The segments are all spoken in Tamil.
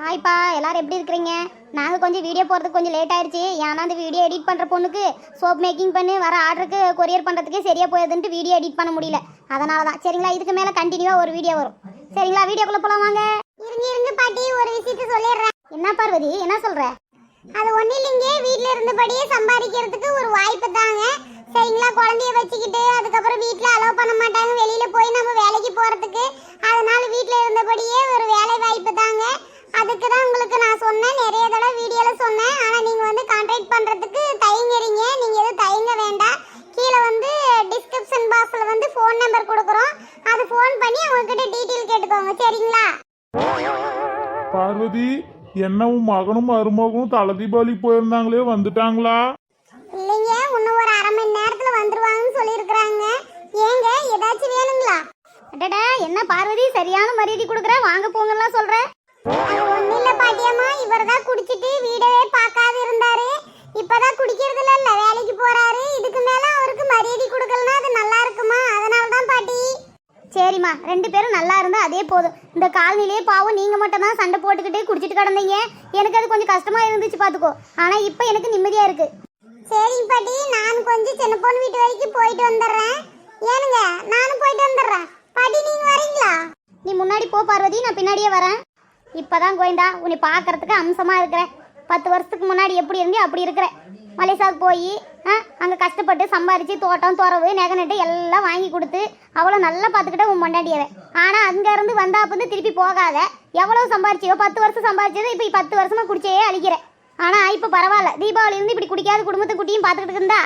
ஹாய்ப்பா எல்லாரும் எப்படி இருக்கிறீங்க? நாங்கள் கொஞ்சம் வீடியோ போகிறதுக்கு கொஞ்சம் லேட் ஆயிடுச்சு ஏன்னா அந்த வீடியோ எடிட் பண்ணுற பொண்ணுக்கு சோப் மேக்கிங் பண்ணி வர ஆர்டருக்கு கொரியர் பண்ணுறதுக்கே சரியாக போயிருதுன்ட்டு வீடியோ எடிட் பண்ண முடியல. அதனால தான் சரிங்களா? இதுக்கு மேலே கண்டினியூவாக ஒரு வீடியோ வரும். சரிங்களா? வீடியோக்குள்ளே போகலாம் வாங்க. இருங்க இருங்க பாட்டி ஒரு விஷயத்த சொல்லிடுறேன். என்ன பார்வதி? என்ன சொல்கிற அது ஒன்றும் இல்லைங்க. வீட்டில் இருந்தபடியே சம்பாதிக்கிறதுக்கு ஒரு வாய்ப்பு தாங்க. சரிங்களா? குழந்தைய வச்சுக்கிட்டு அதுக்கப்புறம் வீட்டில் அலோவ் பண்ண மாட்டாங்க. வெளியில் போய் நம்ம வேலைக்கு போகிறதுக்கு அதனால வீட்டில் இருந்தபடியே ஒரு வேலை அதுக்கு தான் உங்களுக்கு நான் சொன்னேன் நிறைய தடவை வீடியோவில் சொன்னேன். ஆனால் நீங்கள் வந்து கான்டாக்ட் பண்ணுறதுக்கு தயங்குறீங்க. நீங்கள் எதுவும் தயங்க வேண்டாம். கீழே வந்து டிஸ்கிரிப்ஷன் பாக்ஸில் வந்து ஃபோன் நம்பர் கொடுக்குறோம். அது ஃபோன் பண்ணி அவங்கக்கிட்ட டீட்டெயில் கேட்டுக்கோங்க. சரிங்களா? பார்வதி என்ன உன் மகனும் மருமகளும் தலை தீபாவளிக்கு போயிருந்தாங்களே வந்துட்டாங்களா? இல்லைங்க இன்னும் ஒரு அரை மணி நேரத்துல வந்துருவாங்கன்னு சொல்லியிருக்கிறாங்க. ஏங்க ஏதாச்சும் வேணுங்களா? அடடா என்ன பார்வதி சரியான மரியாதை கொடுக்குற? வாங்க போங்கலாம் சொல்ற. இல்ல பாட்டியம்மா இவர் தான் குடிச்சிட்டு வீடவே பார்க்காது இருந்தாரு இப்பதான் குடிக்கிறது இல்ல வேலைக்கு போறாரு. இதுக்கு மேல அவருக்கு மரியாதை கொடுக்கலனா அது நல்லா இருக்குமா? அதனால தான் பாட்டி. சரிம்மா ரெண்டு பேரும் நல்லா இருந்தா அதே போதும். இந்த காலனிலே பாவம் நீங்க மட்டும் தான் சண்டை போட்டுக்கிட்டே குடிச்சிட்டு கிடந்தீங்க. எனக்கு அது கொஞ்சம் கஷ்டமா இருந்துச்சு பாத்துக்கோ. ஆனா இப்போ எனக்கு நிம்மதியா இருக்கு. சரிங்க பாட்டி நான் கொஞ்சம் சின்ன பொண்ணு வீட்டு வரைக்கும் போயிட்டு வந்துடுறேன். ஏனுங்க நானும் போயிட்டு வந்துடுறேன். பாட்டி நீங்க வரீங்களா? நீ முன்னாடி போ பார்வதி. நான் பின்னாடியே வரேன். இப்போதான் கோயந்தா உன்னை பார்க்கறதுக்கு அம்சமாக இருக்கிறேன். பத்து வருஷத்துக்கு முன்னாடி எப்படி இருந்தே அப்படி இருக்கிறேன். மலேசியாவுக்கு போய் அங்கே கஷ்டப்பட்டு சம்பாரித்து தோட்டம் துறவு நெகநட்டு எல்லாம் வாங்கி கொடுத்து அவ்வளோ நல்லா பார்த்துக்கிட்ட உன் பொண்டாட்டியரை ஆனால் அங்கேருந்து வந்தா வந்து திருப்பி போகாத. எவ்வளோ சம்பாரிச்சியோ பத்து வருஷம் சம்பாரிச்சது இப்போ பத்து வருஷமாக குடிச்சே அழிக்கிறேன். ஆனால் இப்போ பரவாயில்ல. தீபாவளி இப்படி குடிக்காத குடும்பத்தை குட்டியும் பார்த்துக்கிட்டு இருந்தா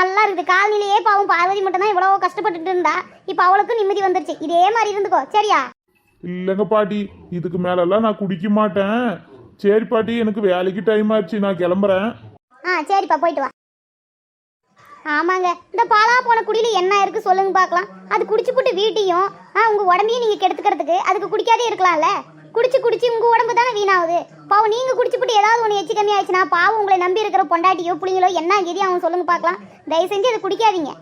நல்லா இருக்குது. காலநிலையே பாவம் பார்வதி மட்டும்தான் இவ்வளோ கஷ்டப்பட்டுட்டு இருந்தா. இப்போ அவளுக்கும் நிம்மதி வந்துருச்சு. இதே மாதிரி இருந்துக்கோ சரியா? இல்லைங்க பாட்டி இதுக்கு மேலெல்லாம் நான் குடிக்க மாட்டேன். சரி பாட்டி எனக்கு வேலைக்கு டைம் ஆச்சு நான் கிளம்புறேன். ஆ சரிப்பா போயிட்டு வா. ஆமாங்க இந்த பாலா போன குடியில என்ன இருக்கு சொல்லுங்க பார்க்கலாம் அது குடிச்சு போட்டு வீட்டையும் ஆ உங்க உடம்பையும் நீங்க கெடுத்துக்கிறதுக்கு அதுக்கு குடிக்காதே இருக்கலாம்ல. குடிச்சு குடிச்சு உங்க உடம்பு தானே வீணாகுது. பாவம் நீங்க குடிச்சு போட்டு ஏதாவது ஒன்று எச்சு கம்மி ஆயிடுச்சுன்னா பாவம் உங்களை நம்பி இருக்கிற பொண்டாட்டியோ புள்ளிங்களோ என்ன கதி அவங்க சொல்லுங்க பார்க்கலாம் தயவு செஞ்சு அதை குடிக்காதீங்க.